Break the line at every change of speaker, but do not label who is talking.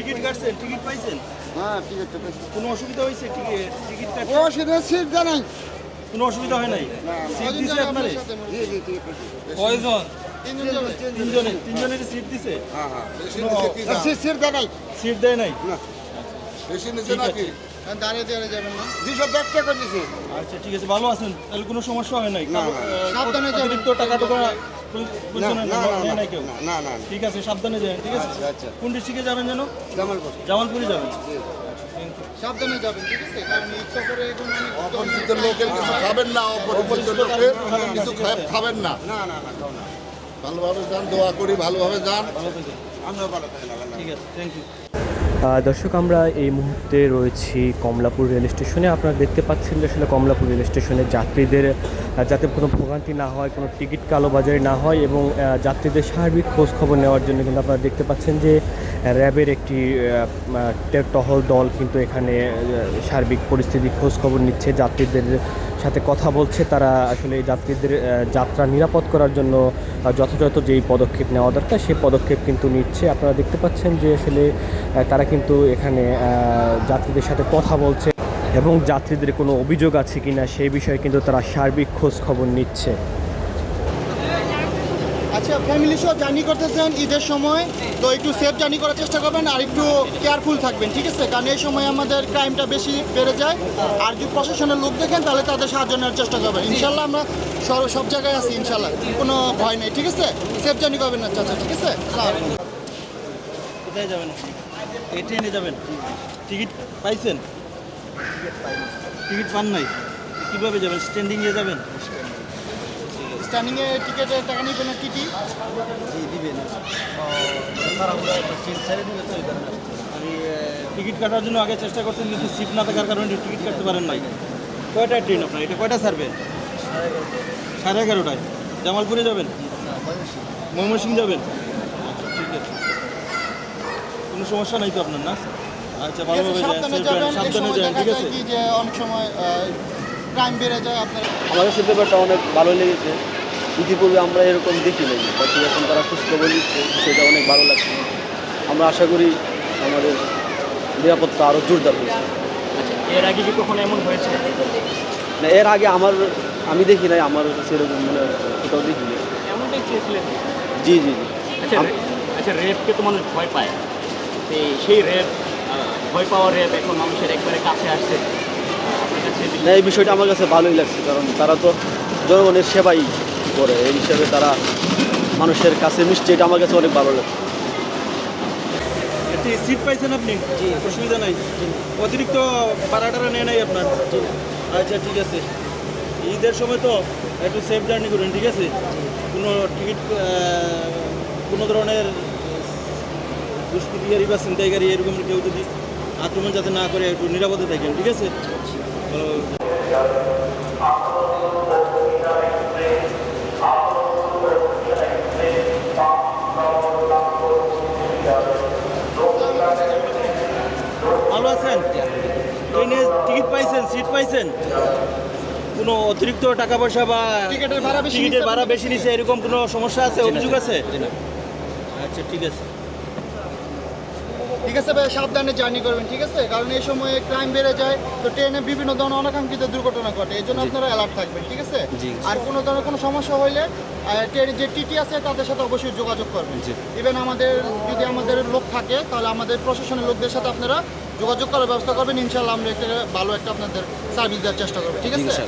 Ticket কাটছেন? Ticket পাইছেন?
হ্যাঁ ঠিক আছে
কোনো অসুবিধা হয়েছে টিকিট টিকিট কাটতে?
ও সিট জানাই
কোনো অসুবিধা হয় নাই? সিট দিছে আপনারে?
জি জি ঠিক আছে
কয়জন?
তিনজন
তিনজনের সিট দিছে?
হ্যাঁ হ্যাঁ
কোনো
সিট
দেয় নাই।
বেশি নিচে নাকি?
দাঁড়িয়ে যাবেন না।
আচ্ছা ঠিক আছে ভালো আছেন। তাহলে কোনো সমস্যা হয় নাই।
সাবধানে।
অতিরিক্ত টাকা টাকা
না না
ঠিক আছে সাবধানে যাবেন ঠিক আছে?
আচ্ছা, আচ্ছা।
কোন ডিস্ট্রিক্টে যাবেন যেন?
জামালপুর।
জামালপুরে যাবেন।
সাবধানে যাবেন ঠিক আছে? কারণ এই সফরে এখন
অপরিচিত লোকের কিছু খাবেন না অপরিচিত লোকের কিছু খাবেন না।
না। না না খাও না।
ভালোভাবে যান দোয়া করি ভালোভাবে যান।
আমিও ভালো থাকি
ঠিক আছে থ্যাংক ইউ
দর্শক, আমরা এই মুহূর্তে রয়েছি কমলাপুর রেল স্টেশনে। আপনারা দেখতে পাচ্ছেন যে আসলে কমলাপুর রেল স্টেশনে যাত্রীদের যাতে কোনো ভোগান্তি না হয়, কোনো টিকিট কালোবাজারি না হয় এবং যাত্রীদের সার্বিক খোঁজ খবর নেওয়ার জন্য কিন্তু আপনারা দেখতে পাচ্ছেন যে র্যাবের একটি টহল দল কিন্তু এখানে সার্বিক পরিস্থিতি খোঁজ খবর নিচ্ছে। যাত্রীদের সাথে কথা বলছে তারা আসলে যাত্রীদের যাত্রা নিরাপদ করার জন্য যথাযথ যেই পদক্ষেপ নেওয়া দরকার, সেই পদক্ষেপ কিন্তু নিচ্ছে। আপনারা দেখতে পাচ্ছেন যে আসলে তারা কিন্তু এখানে যাত্রীদের সাথে কথা বলছে এবং যাত্রীদের কোনো অভিযোগ আছে কিনা, সেই বিষয়ে কিন্তু তারা সার্বিক খোঁজ খবর নিচ্ছে।
আচ্ছা ফ্যামিলি সহ জার্নি করতেছেন ঈদের সময়, তো একটু সেফ জার্নি করার চেষ্টা করবেন আর একটু কেয়ারফুল থাকবেন, ঠিক আছে? কারণ এই সময় আমাদের ক্রাইমটা বেশি বেড়ে যায়। আর যদি প্রশাসনের লোক দেখেন, তাহলে তাদের সাহায্য নেওয়ার চেষ্টা করবেন। ইনশাল্লাহ আমরা সব সব জায়গায় আছি, ইনশাল্লাহ। কোনো ভয় নেই, ঠিক আছে? সেফ জার্নি করবেন না, চাচা, ঠিক আছে?
কোথায় যাবেন এই ট্রেনে যাবেন? টিকিট পাইছেন? টিকিট পান নাই? কীভাবে যাবেন? স্ট্যান্ডিংয়ে যাবেন?
স্ট্যান্ডিংয়ে টিকিটের টাকা নেবেন না টিটি
আমি টিকিট কাটার জন্য আগে চেষ্টা করছেন কিন্তু সিট না থাকার কারণে টিকিট কাটতে পারেন নাই। কয়টায় ট্রেন আপনার? এটা কয়টা ছাড়বে? সাড়ে এগারোটায়। জামালপুরে যাবেন? ময়মনসিং যাবেন? আচ্ছা, ঠিক আছে। কোনো সমস্যা নাই তো আপনার না? আচ্ছা ভালোভাবে
সাবধানে যাবেন।
ঠিক আছে?
কি যে অনেক সময় ক্রাইম বেড়ে যায় আপনার
আমার কাছে ব্যাপারটা অনেক ভালো লেগেছে। ইতিপূর্বে আমরা এরকম দেখি নাই বাট এখন তারা খোঁজখবর নিচ্ছে সেটা অনেক ভালো লাগছে। আমরা আশা করি আমাদের নিরাপত্তা আরও জোরদার হয়েছে।
এর আগে কি কখনো এমন হয়েছে?
না এর আগে আমার আমি দেখি নাই আমার কাছে এরকম মনে কোথাও দেখি নাই।
এমনটাই চেয়েছিলেন?
জি জি জি।
আচ্ছা আচ্ছা রেপকে তো মানুষ ভয় পায়। সেই রেপ ভয় পাওয়া রেপ এখন মানুষের একবারে কাছে আসছে।
না এই বিষয়টা আমার কাছে ভালোই লাগছে কারণ তারা তো জনগণের সেবাই। করে। এই হিসাবে তারা মানুষের কাছে মিশছে এটা আমার কাছে অনেক ভালো
একটি সিট পাইছেন আপনি? অসুবিধা নাই। অতিরিক্ত ভাড়া টাড়া নেয় নাই আপনার? আচ্ছা ঠিক আছে। ঈদের সময় তো একটু সেফ জার্নি করুন ঠিক আছে? কোনো টিকিট কোনো ধরনের দুষ্কৃতিকারী বা ছিনতাইকারী এরকম কেউ যদি আক্রমণ যাতে না করে একটু নিরাপদে থাকেন ঠিক আছে ভালো ভালো আছেন ট্রেনে টিকিট পাইছেন সিট পাইছেন। কোনো অতিরিক্ত টাকা পয়সা বা
টিকিটের ভাড়া বেশি নিছে
এরকম কোনো সমস্যা আছে অভিযোগ আছে? আচ্ছা ঠিক আছে।
ঠিক আছে ভাই সাবধানে জার্নি করবেন ঠিক আছে? কারণ এই সময়ে ক্রাইম বেড়ে যায় তো ট্রেনে বিভিন্ন ধরনের অনাকাঙ্ক্ষিত দুর্ঘটনা ঘটে এই জন্য আপনারা অ্যালার্ট থাকবেন ঠিক আছে? আর কোনো ধরনের কোনো সমস্যা হলে ট্রেনে যে টিটি আছে তাদের সাথে অবশ্যই যোগাযোগ করবেন। ইভেন আমাদের যদি আমাদের লোক থাকে তাহলে আমাদের প্রশাসনের লোকদের সাথে আপনারা যোগাযোগ করার ব্যবস্থা করবেন ইনশাল্লাহ আমরা একটা ভালো একটা আপনাদের সার্ভিস দেওয়ার চেষ্টা করব ঠিক আছে?